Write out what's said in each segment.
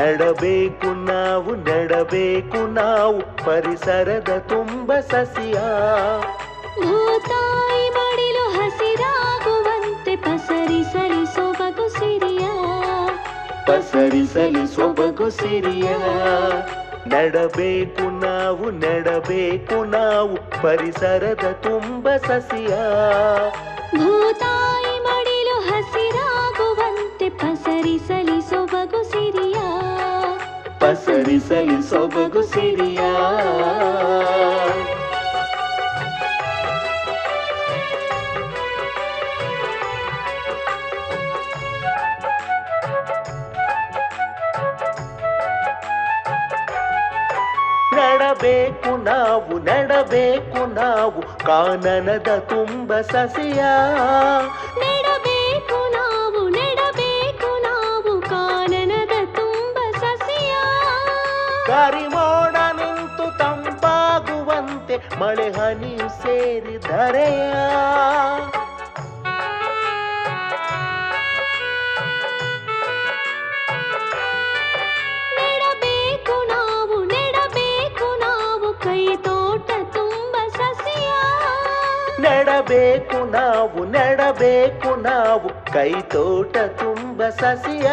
ನಡಬೇಕು ನಾವು ನಡಬೇಕು ನಾವು ಪರಿಸರದ ತುಂಬ ಸಸಿಯ. ಭೂತಾಯಿ ಮಡಿಲು ಹಸಿರಾಗುವಂತೆ ಪಸರಿಸಲಿ ಸೊಬಗು ಸಿರಿಯ. ಪಸರಿಸಲಿ ಸೊಬಗು ಸಿರಿಯ. ನಡಬೇಕು ನಾವು ನಡಬೇಕು ನಾವು ಪರಿಸರದ ತುಂಬ ಸಸಿಯ. ಭೂತಾಯಿ ಪಸರಿಸಲಿ ಸೊಬಗು ಸಿರಿಯ ನಡಬೇಕು ನಾವು ನಡಬೇಕು ನಾವು ಕಾನನದ ತುಂಬ ಸಸಿಯ ಮಳೆ ಹನಿಯು ಸೇರಿ ಧರೆಯ ನೆಡಬೇಕು ನಾವು ನೆಡಬೇಕು ನಾವು ಕೈ ತೋಟ ತುಂಬ ಸಸಿಯ. ನೆಡಬೇಕು ನಾವು ನೆಡಬೇಕು ನಾವು ಕೈ ತೋಟ ತುಂಬ ಸಸಿಯ.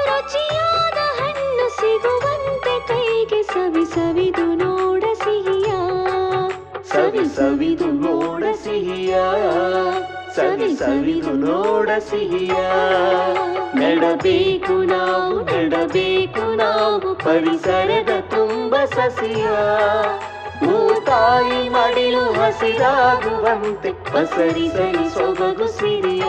ರುಚಿಯಾದ ಹಣ್ಣು ಸಿಗುವಂತೆ ಕೈಗೆ ಸವಿ ಸವಿದು ಸವಿ ಸವಿದು ನೋಡ ಸಿಹಿಯ ಸವಿ ಸವಿದು ನೋಡ ಸಿಹಿಯ ನೆಡಬೇಕು ನಾವು ನೆಡಬೇಕು ನಾವು ಪರಿಸರದ ತುಂಬ ಸಸಿಯ. ಭೂತಾಯಿ ಮಡಿಲು ಹಸಿರಾಗುವಂತೆ ಪಸರಿಸಲಿ ಸೊಬಗು ಸಿರಿಯ.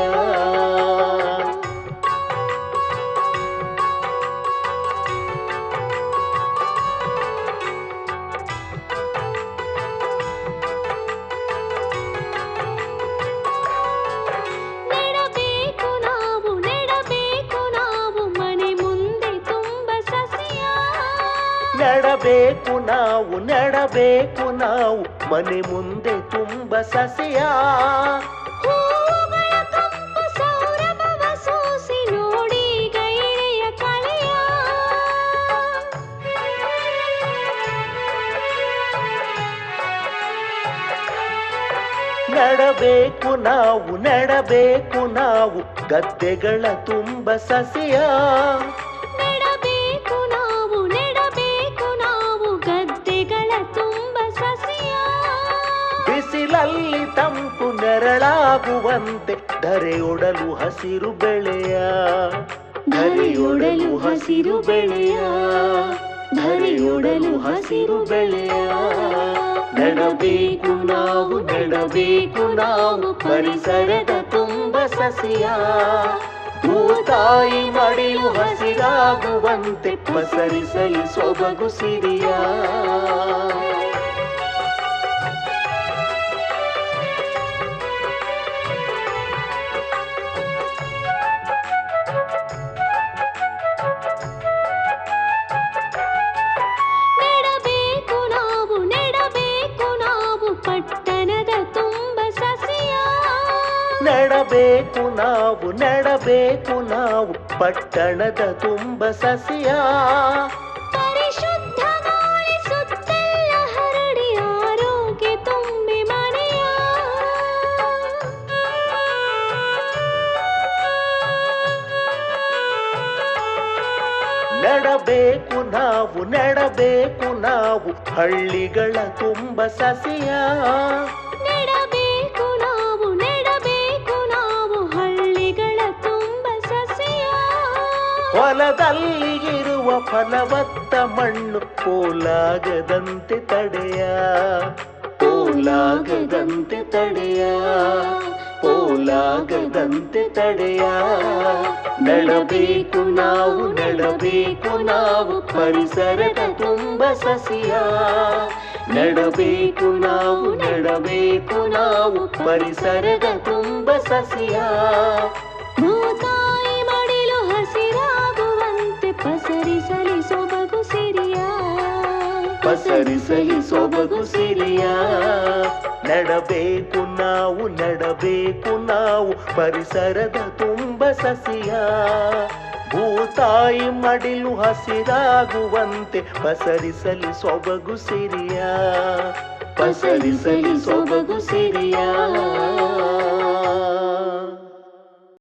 ನೆಡಬೇಕು ನಾವು ನೆಡಬೇಕು ನಾವು ಮನೆ ಮುಂದೆ ತುಂಬ ಸಸಿಯ. ನಡಬೇಕು ನಾವು ನಡಬೇಕು ನಾವು ಗದ್ದೆಗಳ ತುಂಬ ಸಸಿಯ. ಬಿಸಿಲಲ್ಲಿ ತಂಪು ನೆರಳಾಗುವಂತೆ ಧರೆಯೊಡಲು ಹಸಿರು ಬೆಳೆಯ. ಧರೆಯೊಡಲು ಹಸಿರು ಬೆಳೆಯ. ಧರೆಯೊಡಲು ಹಸಿರು ಬೆಳೆಯ. ನೆಡಬೇಕು ನಾವು ನೆಡಬೇಕು ನಾವು ಪರಿಸರದ ತುಂಬ ಸಸಿಯ. ಭೂತಾಯಿ ಮಡಿಯು ಹಸಿರಾಗುವಂತೆ ಪಸರಿಸಲಿ ಸೊಬಗು ಸಿರಿಯ. ನೆಡಬೇಕು ನಾವು ನೆಡಬೇಕು ನಾವು ಪಟ್ಟಣದ ತುಂಬ ಸಸಿಯ. ನೆಡಬೇಕು ನಾವು ನೆಡಬೇಕು ನಾವು ಹಳ್ಳಿಗಳ ತುಂಬ ಸಸಿಯ. ಹೊಲದಲ್ಲಿ ಇರುವ ಫಲವತ್ತ ಮಣ್ಣು ಪೋಲಾಗದಂತೆ ತಡೆಯ. ಪೋಲಾಗದಂತೆ ತಡೆಯ. ಪೋಲಾಗದಂತೆ ತಡೆಯ. ನಡಬೇಕು ನಾವು ನಡಬೇಕು ನಾವು ಪರಿಸರದ ತುಂಬ ಸಸಿಯ. ನಡಬೇಕು ನಾವು ನಡಬೇಕು ನಾವು ಪರಿಸರದ ತುಂಬ ಸಸಿಯ. ಪಸರಿಸಲಿ ಸೊಬಗು ಸಿರಿಯ ನಡಬೇಕು ನಾವು ನಡಬೇಕು ನಾವು, ಪರಿಸರದ ತುಂಬ ಸಸಿಯ. ಭೂತಾಯಿ ಮಡಿಲು ಹಸಿರಾಗುವಂತೆ ಪಸರಿಸಲಿ ಸೊಬಗು ಸಿರಿಯ. ಪಸರಿಸಲಿ ಸೊಬಗು ಸಿರಿಯ.